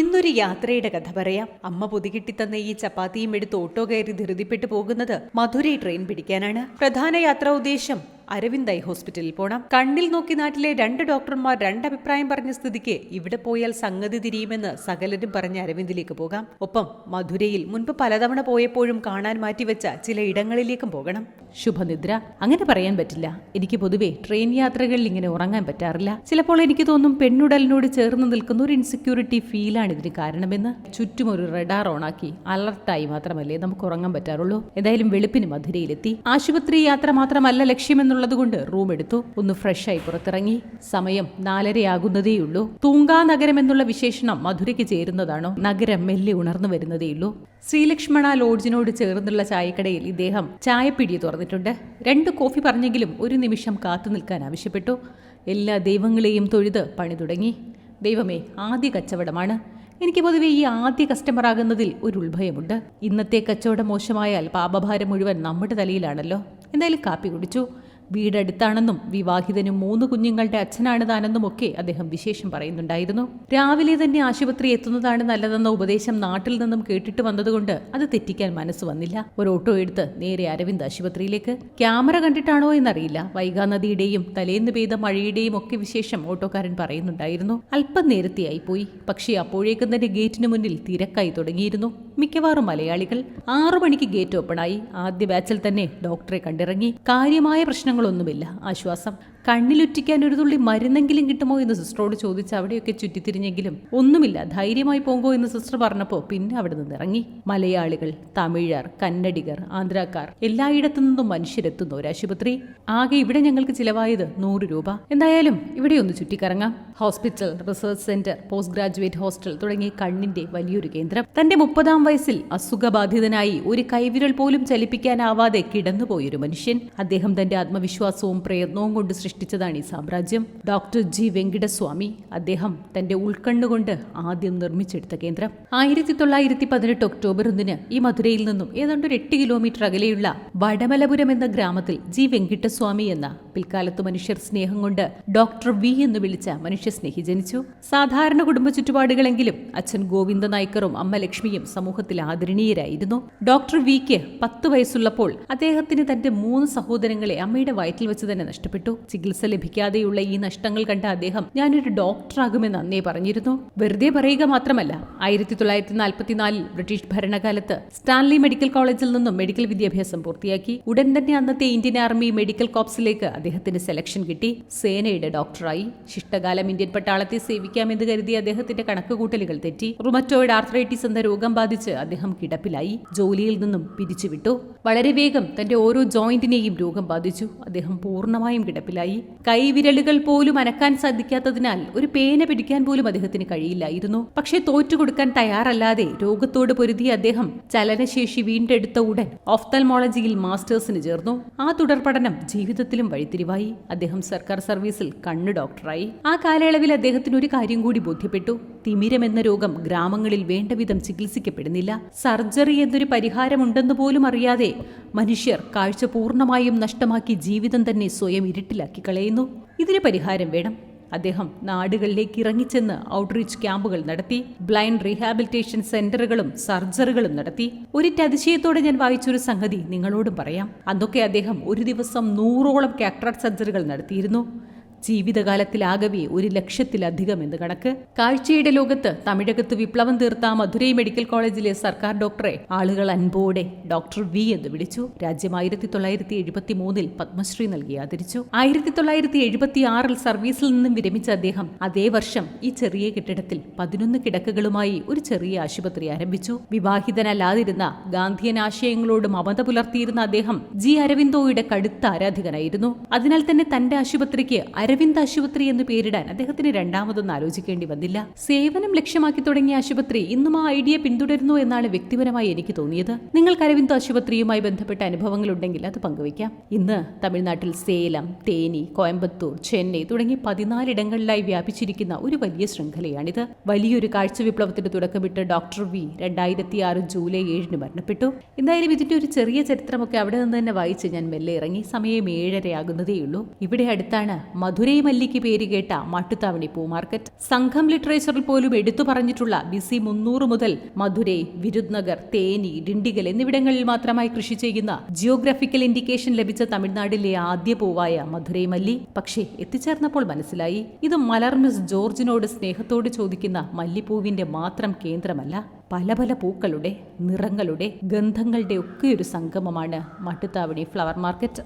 ഇന്നൊരു യാത്രയുടെ കഥ പറയാം. അമ്മ പൊതികിട്ടി തന്ന ഈ ചപ്പാത്തിയും എടുത്ത് ഓട്ടോ കയറി ധൃതിപ്പെട്ടു പോകുന്നത് മധുരൈ ട്രെയിൻ പിടിക്കാനാണ്. പ്രധാന യാത്രാ ഉദ്ദേശം അരവിന്ദ് ഐ ഹോസ്പിറ്റലിൽ പോണം. കണ്ണിൽ നോക്കി നാട്ടിലെ രണ്ട് ഡോക്ടർമാർ രണ്ടഭിപ്രായം പറഞ്ഞ സ്ഥിതിക്ക് ഇവിടെ പോയാൽ സംഗതി തിരിയുമെന്ന് സകലരും പറഞ്ഞ അരവിന്ദിലേക്ക് പോകാം. ഒപ്പം മധുരയിൽ മുൻപ് പലതവണ പോയപ്പോഴും കാണാൻ മാറ്റിവെച്ച ചില ഇടങ്ങളിലേക്കും പോകണം. ശുഭനിദ്ര. അങ്ങനെ പറയാൻ പറ്റില്ല. എനിക്ക് പൊതുവെ ട്രെയിൻ യാത്രകളിൽ ഇങ്ങനെ ഉറങ്ങാൻ പറ്റാറില്ല. ചിലപ്പോൾ എനിക്ക് തോന്നും പെണ്ണുടലിനോട് ചേർന്ന് നിൽക്കുന്ന ഒരു ഇൻസെക്യൂരിറ്റി ഫീലാണ് ഇതിന് കാരണമെന്ന്. ചുറ്റും ഒരു റഡാർ ഓണാക്കി അലർട്ടായി മാത്രമല്ലേ നമുക്ക് ഉറങ്ങാൻ പറ്റാറുള്ളൂ. എന്തായാലും വെളുപ്പിന് മധുരയിലെത്തി. ആശുപത്രി യാത്ര മാത്രമല്ല ലക്ഷ്യമെന്നുള്ളതുകൊണ്ട് റൂം എടുത്തു. ഒന്ന് ഫ്രഷായി പുറത്തിറങ്ങി. സമയം നാലരയാകുന്നതേയുള്ളൂ. തൂങ്കാ നഗരം എന്നുള്ള വിശേഷണം മധുരയ്ക്ക് ചേരുന്നതാണോ? നഗരം മെല്ലെ ഉണർന്നു വരുന്നതേയുള്ളൂ. ശ്രീലക്ഷ്മണ ലോഡ്ജിനോട് ചേർന്നുള്ള ചായക്കടയിൽ ഇദ്ദേഹം ചായപ്പിടി തുറന്നിട്ടുണ്ട്. രണ്ട് കോഫി പറഞ്ഞെങ്കിലും ഒരു നിമിഷം കാത്തു നിൽക്കാൻ ആവശ്യപ്പെട്ടു. എല്ലാ ദൈവങ്ങളെയും തൊഴുത് പണി തുടങ്ങി. ദൈവമേ ആദ്യ കച്ചവടമാണ്. എനിക്ക് പൊതുവെ ഈ ആദ്യ കസ്റ്റമർ ആകുന്നതിൽ ഒരു ഉത്ഭയമുണ്ട്. ഇന്നത്തെ കച്ചവടം മോശമായാൽ പാപഭാരം മുഴുവൻ നമ്മുടെ തലയിലാണല്ലോ. എന്തായാലും കാപ്പി കുടിച്ചു. വീടടുത്താണെന്നും വിവാഹിതനും മൂന്ന് കുഞ്ഞുങ്ങളുടെ അച്ഛനാണ് താനെന്നും ഒക്കെ അദ്ദേഹം വിശേഷം പറയുന്നുണ്ടായിരുന്നു. രാവിലെ തന്നെ ആശുപത്രി എത്തുന്നതാണ് നല്ലതെന്ന ഉപദേശം നാട്ടിൽ നിന്നും കേട്ടിട്ട് വന്നതുകൊണ്ട് അത് തെറ്റിക്കാൻ മനസ്സ് വന്നില്ല. ഒരു ഓട്ടോ എടുത്ത് നേരെ അരവിന്ദ് ആശുപത്രിയിലേക്ക്. ക്യാമറ കണ്ടിട്ടാണോ എന്നറിയില്ല. വൈഗാ നദിയുടെയും തലേന്ന് പെയ്ത മഴയുടെയും ഒക്കെ വിശേഷം ഓട്ടോക്കാരൻ പറയുന്നുണ്ടായിരുന്നു. അല്പം നേരത്തെയായി പോയി പക്ഷേ അപ്പോഴേക്കും തന്നെ ഗേറ്റിന് മുന്നിൽ തിരക്കായി തുടങ്ങിയിരുന്നു. മിക്കവാറും മലയാളികൾ ആറു മണിക്ക് ഗേറ്റ് ഓപ്പണായി. ആദ്യ ബാച്ചിൽ തന്നെ ഡോക്ടറെ കണ്ടിറങ്ങി. കാര്യമായ പ്രശ്നങ്ങളൊന്നുമില്ല ആശ്വാസം കണ്ണിലുറ്റിക്കാൻ ഒരു തുള്ളി മരുന്നെങ്കിലും കിട്ടുമോ എന്ന് സിസ്റ്ററോട് ചോദിച്ച് അവിടെയൊക്കെ ചുറ്റിത്തിരിഞ്ഞെങ്കിലും ഒന്നുമില്ല ധൈര്യമായി പോകോ എന്ന് സിസ്റ്റർ പറഞ്ഞപ്പോൾ പിന്നെ അവിടെ നിന്ന് ഇറങ്ങി. മലയാളികൾ തമിഴർ കന്നഡികർ ആന്ധ്രാക്കാർ എല്ലായിടത്തു നിന്നും മനുഷ്യരെത്തുന്ന ഒരു ആശുപത്രി. ആകെ ഇവിടെ ഞങ്ങൾക്ക് ചിലവായത് നൂറ് രൂപ. എന്തായാലും ഇവിടെ ഒന്ന് ചുറ്റിക്കറങ്ങാം. Hospital research centre post graduate hostel തുടങ്ങി കണ്ണിന്റെ വലിയൊരു കേന്ദ്രം. തന്റെ മുപ്പതാം വയസ്സിൽ അസുഖബാധിതനായി ഒരു കൈവിരൽ പോലും ചലിപ്പിക്കാനാവാതെ കിടന്നുപോയൊരു മനുഷ്യൻ. അദ്ദേഹം തന്റെ ആത്മവിശ്വാസവും പ്രയത്നവും കൊണ്ട് സൃഷ്ടിച്ചതാണ് ഈ സാമ്രാജ്യം. ഡോക്ടർ ജി വെങ്കിടസ്വാമി അദ്ദേഹം തന്റെ ഉൾക്കണ്ണുകൊണ്ട് ആദ്യം നിർമ്മിച്ചെടുത്ത കേന്ദ്രം. ആയിരത്തി തൊള്ളായിരത്തി പതിനെട്ട് ഒക്ടോബർ ഒന്നിന് ഈ മധുരയിൽ നിന്നും ഏതാണ്ട് ഒരു എട്ട് കിലോമീറ്റർ അകലെയുള്ള വടമലപുരം എന്ന ഗ്രാമത്തിൽ ജി വെങ്കിട്ടസ്വാമി എന്ന പിൽക്കാലത്ത് മനുഷ്യർ സ്നേഹം കൊണ്ട് ഡോക്ടർ വി എന്ന് വിളിച്ച മനുഷ്യ സ്നേഹി ജനിച്ചു. സാധാരണ കുടുംബ ചുറ്റുപാടുകളെങ്കിലും അച്ഛൻ ഗോവിന്ദ നായ്ക്കറും അമ്മ ലക്ഷ്മിയും സമൂഹത്തിൽ ആദരണീയരായിരുന്നു. ഡോക്ടർ വി വിക്ക് പത്ത് വയസ്സുള്ളപ്പോൾ അദ്ദേഹത്തിന് തന്റെ മൂന്ന് സഹോദരങ്ങളെ അമ്മയുടെ വയറ്റിൽ വെച്ച് തന്നെ നഷ്ടപ്പെട്ടു. ചികിത്സ ലഭിക്കാതെയുള്ള ഈ നഷ്ടങ്ങൾ കണ്ട അദ്ദേഹം ഞാനൊരു ഡോക്ടറാകുമെന്ന് അന്നേ പറഞ്ഞിരുന്നു. വെറുതെ പറയുക മാത്രമല്ല ആയിരത്തി തൊള്ളായിരത്തി നാൽപ്പത്തിനാലിൽ ബ്രിട്ടീഷ് ഭരണകാലത്ത് സ്റ്റാൻലി മെഡിക്കൽ കോളേജിൽ നിന്നും മെഡിക്കൽ വിദ്യാഭ്യാസം പൂർത്തിയാക്കി. ഉടൻ തന്നെ അന്നത്തെ ഇന്ത്യൻ ആർമി മെഡിക്കൽ കോപ്സിലേക്ക് അദ്ദേഹത്തിന് സെലക്ഷൻ കിട്ടി. സേനയുടെ ഡോക്ടറായി ശിഷ്ടകാലം ഇന്ത്യൻ പട്ടാളത്തെ സേവിക്കാമെന്ന് കരുതി അദ്ദേഹത്തിന്റെ കണക്കുകൂട്ടലുകൾ തെറ്റി. റുമറ്റോയിഡ് ആർത്രൈറ്റിസ് എന്ന രോഗം ബാധിച്ച് അദ്ദേഹം കിടപ്പിലായി. ജോലിയിൽ നിന്നും പിരിച്ചുവിട്ടു. വളരെ വേഗം തന്റെ ഓരോ ജോയിന്റിനെയും രോഗം ബാധിച്ചു. അദ്ദേഹം പൂർണമായും കിടപ്പിലായി. കൈവിരലുകൾ പോലും അനക്കാൻ സാധിക്കാത്തതിനാൽ ഒരു പേന പിടിക്കാൻ പോലും അദ്ദേഹത്തിന് കഴിയില്ലായിരുന്നു. പക്ഷേ തോറ്റുകൊടുക്കാൻ തയ്യാറല്ലാതെ രോഗത്തോട് പൊരുതിയ അദ്ദേഹം ചലനശേഷി വീണ്ടെടുത്ത ഉടൻ ഓഫ്തൽമോളജിയിൽ മാസ്റ്റേഴ്സിന് ചേർന്നു. ആ തുടർ പഠനം ജീവിതത്തിലും വഴിത്തിരിവായി. അദ്ദേഹം സർക്കാർ സർവീസിൽ കണ്ണ് ഡോക്ടറായി. ആ കാലയളവിൽ അദ്ദേഹത്തിന് ഒരു കാര്യം കൂടി ബോധ്യപ്പെട്ടു. തിമിരം എന്ന രോഗം ഗ്രാമങ്ങളിൽ വേണ്ടവിധം ചികിത്സിക്കപ്പെടുന്നില്ല. സർജറി എന്നൊരു പരിഹാരമുണ്ടെന്ന് പോലും അറിയാതെ മനുഷ്യർ കാഴ്ച പൂർണമായും നഷ്ടമാക്കി ജീവിതം തന്നെ സ്വയം ഇരുട്ടിലാക്കി കളയുന്നു ഇതിന് പരിഹാരം വേണം. അദ്ദേഹം നാടുകളിലേക്ക് ഇറങ്ങിച്ചെന്ന് ഔട്ട്റീച്ച് ക്യാമ്പുകൾ നടത്തി ബ്ലൈൻഡ് റീഹാബിലിറ്റേഷൻ സെന്ററുകളും സർജറികളും നടത്തി. ഒരിറ്റ് അതിശയത്തോടെ ഞാൻ വായിച്ചൊരു സംഗതി നിങ്ങളോടും പറയാം. അന്നൊക്കെ അദ്ദേഹം ഒരു ദിവസം നൂറോളം കാക്ട്രാക്ട് സർജറികൾ നടത്തിയിരുന്നു. ജീവിതകാലത്തിലാകവെ ഒരു ലക്ഷത്തിലധികം എന്ന് കണക്ക്. കാഴ്ചയുടെ ലോകത്ത് തമിഴകത്ത് വിപ്ലവം തീർത്ത മധുരൈ മെഡിക്കൽ കോളേജിലെ സർക്കാർ ഡോക്ടറെ ആളുകൾ അൻപോടെ ഡോക്ടർ വി എന്ന് വിളിച്ചു. രാജ്യം ആയിരത്തി തൊള്ളായിരത്തി എഴുപത്തി മൂന്നിൽ പത്മശ്രീ നൽകി ആദരിച്ചു. ആയിരത്തി തൊള്ളായിരത്തി എഴുപത്തി ആറിൽ സർവീസിൽ നിന്നും വിരമിച്ച അദ്ദേഹം അതേ വർഷം ഈ ചെറിയ കെട്ടിടത്തിൽ പതിനൊന്ന് കിടക്കകളുമായി ഒരു ചെറിയ ആശുപത്രി ആരംഭിച്ചു. വിവാഹിതനല്ലാതിരുന്ന ഗാന്ധിയൻ ആശയങ്ങളോട് മമത പുലർത്തിയിരുന്ന അദ്ദേഹം ജി അരവിന്ദോയുടെ കടുത്ത ആരാധകനായിരുന്നു. അതിനാൽ തന്നെ തന്റെ ആശുപത്രിക്ക് അരവിന്ദ് ആശുപത്രി എന്ന് പേരിടാൻ അദ്ദേഹത്തിന് രണ്ടാമതൊന്നും ആലോചിക്കേണ്ടി വന്നില്ല. സേവനം ലക്ഷ്യമാക്കി തുടങ്ങിയ ആശുപത്രി ഇന്നും ആ ഐഡിയ പിന്തുടരുന്നു എന്നാണ് വ്യക്തിപരമായി എനിക്ക് തോന്നിയത്. നിങ്ങൾക്ക് അരവിന്ദ് ആശുപത്രിയുമായി ബന്ധപ്പെട്ട അനുഭവങ്ങൾ ഉണ്ടെങ്കിൽ അത് പങ്കുവയ്ക്കാം. ഇന്ന് തമിഴ്നാട്ടിൽ സേലം തേനി കോയമ്പത്തൂർ ചെന്നൈ തുടങ്ങി പതിനാലിടങ്ങളിലായി വ്യാപിച്ചിരിക്കുന്ന ഒരു വലിയ ശൃംഖലയാണിത്. വലിയൊരു കാഴ്ച വിപ്ലവത്തിന് തുടക്കമിട്ട് ഡോക്ടർ വി രണ്ടായിരത്തി ആറ് ജൂലൈ ഏഴിന് മരണപ്പെട്ടു. എന്തായാലും ഇതിന്റെ ഒരു ചെറിയ ചരിത്രമൊക്കെ അവിടെ നിന്ന് തന്നെ വായിച്ച് ഞാൻ മെല്ലെ ഇറങ്ങി. സമയം ഏഴരയാകുന്നതേയുള്ളൂ. ഇവിടെ അടുത്താണ് മധുര മധുരൈ മല്ലിക്ക് മട്ടുത്താവണി പൂ മാർക്കറ്റ് സംഘം ലിറ്ററേച്ചറിൽ പോലും എടുത്തു പറഞ്ഞിട്ടുള്ള ബിസി മുന്നൂറ് മുതൽ മധുരൈ വിരുദ്നഗർ തേനി ഡിണ്ടിഗൽ എന്നിവിടങ്ങളിൽ മാത്രമായി കൃഷി ചെയ്യുന്ന ജിയോഗ്രഫിക്കൽ ഇൻഡിക്കേഷൻ ലഭിച്ച തമിഴ്നാടിലെ ആദ്യ പൂവായ മധുരൈ മല്ലി പക്ഷേ എത്തിച്ചേർന്നപ്പോൾ മനസ്സിലായി ഇത് മലർ മിസ് ജോർജിനോട് സ്നേഹത്തോട് ചോദിക്കുന്ന മല്ലിപ്പൂവിന്റെ മാത്രം കേന്ദ്രമല്ല പല പല പൂക്കളുടെ നിറങ്ങളുടെ ഗന്ധങ്ങളുടെ ഒക്കെ ഒരു സംഗമമാണ് മട്ടുത്താവണി ഫ്ലവർ മാർക്കറ്റ്.